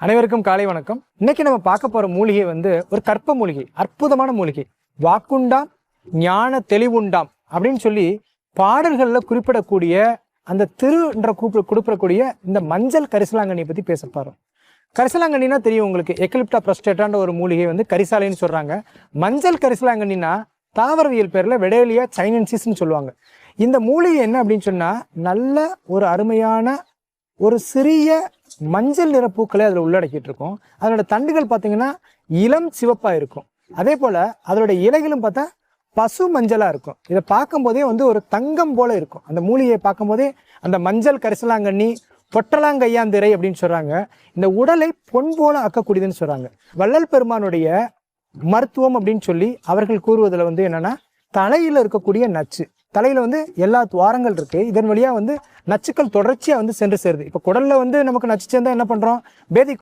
அனைவருக்கும் காலை வணக்கம். இன்னைக்கு நம்ம பார்க்க போற மூலிகை வந்து ஒரு கற்ப மூலிகை அற்புதமான மூலிகை. வாக்குண்டாம் ஞான தெளிவுண்டாம் அப்படின்னு சொல்லி பாடல்களில் குறிப்பிடக்கூடிய அந்த திருன்ற கூப்பிட குறிப்பிடக்கூடிய இந்த மஞ்சள் கரிசலாங்கண்ணியை பத்தி பேச போறோம். கரிசலாங்கண்ணினா தெரியும் உங்களுக்கு எக்லிப்டா ப்ரஸ்டேட்டான்ற ஒரு மூலிகை வந்து கரிசாலைன்னு சொல்றாங்க. மஞ்சள் கரிசலாங்கண்ணினா தாவரவியல் பேரில் வெடேலியா சைனன்சிஸ்ன்னு சொல்லுவாங்க. இந்த மூலிகை என்ன அப்படின்னு சொன்னால் நல்ல ஒரு அருமையான ஒரு சிறிய மஞ்சள் நிற பூக்களை அதில் உள்ளடக்கிட்டு இருக்கும். அதனோட தண்டுகள் பார்த்தீங்கன்னா இளம் சிவப்பாக இருக்கும். அதே போல் அதோட இலைகளும் பார்த்தா பசு மஞ்சளாக இருக்கும். இதை பார்க்கும்போதே வந்து ஒரு தங்கம் போல இருக்கும். அந்த மூலிகையை பார்க்கும்போதே அந்த மஞ்சள் கரிசலாங்கண்ணி பொட்டலாங்கையாந்திரை அப்படின்னு சொல்கிறாங்க இந்த உடலை பொன் போல ஆக்கக்கூடியதுன்னு சொல்கிறாங்க வள்ளல் பெருமானுடைய மருத்துவம் அப்படின்னு சொல்லி அவர்கள் கூறுவதில் வந்து என்னென்னா தலையில் இருக்கக்கூடிய நச்சு. தலையில் வந்து எல்லா துவாரங்கள் இருக்குது இதன் வழியாக வந்து நச்சுக்கள் தொடர்ச்சியாக வந்து சென்று சேருது. இப்போ குடலில் வந்து நமக்கு நச்சு சேர்ந்தால் என்ன பண்ணுறோம் பேதி